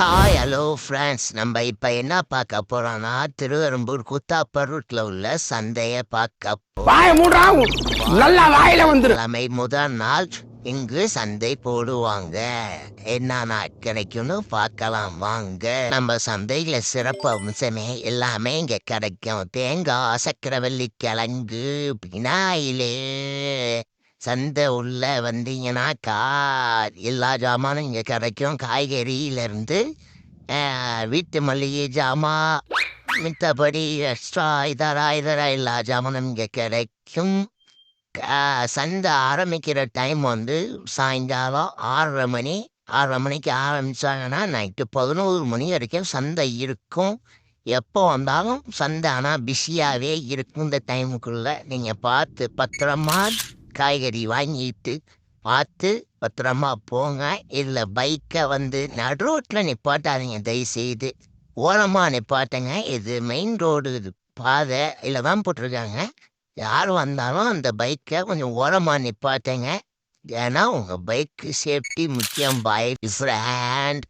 Hi hello friends நம்ம இப்போ என்ன பார்க்க போறோம்னா திருவெரும்பூர் குத்தாப்பருட்டில் உள்ள சந்தையை பார்க்க போறோம் முதல் நாள் இங்கு சந்தை போடுவாங்க. என்ன கிடைக்கும்னு பார்க்கலாம் வாங்க. நம்ம சந்தையில சிறப்பு அம்சமே எல்லாமே இங்க கிடைக்கும். தேங்காய் சக்கரவள்ளி கிழங்கு பினாயிலு. சந்தை உள்ளே வந்தீங்கன்னா கா எல்லா ஜாமானும் இங்கே கிடைக்கும். காய்கறியிலேருந்து வீட்டு மளிகை ஜாமான் மித்தபடி எக்ஸ்ட்ரா இதரா இதரா எல்லா ஜாமானும் இங்கே கிடைக்கும். சந்தை ஆரம்பிக்கிற டைம் வந்து சாயங்காலம் ஆறரை மணி ஆறரை மணிக்கு ஆரம்பித்தாங்கன்னா நைட்டு பதினோரு மணி வரைக்கும் சந்தை இருக்கும். எப்போ வந்தாலும் சந்தை ஆனால் பிஸியாகவே இருக்கும். இந்த டைமுக்குள்ளே நீங்கள் பார்த்து பத்திரமா காய்கறி வாங்கிட்டு பார்த்து பத்திரமா போங்க. இல்லை பைக்கை வந்து நடு ரோட்டில் நிப்பாட்டாதீங்க. தயவுசெய்து ஓரமாக நிப்பாட்டுங்க. இது மெயின் ரோடு இது. பாதை இதில் தான் போட்டிருக்காங்க. யார் வந்தாலும் அந்த பைக்கை கொஞ்சம் ஓரமாக நிப்பாட்டுங்க. ஏன்னா உங்கள் பைக்கு சேஃப்டி முக்கியம். Bye friend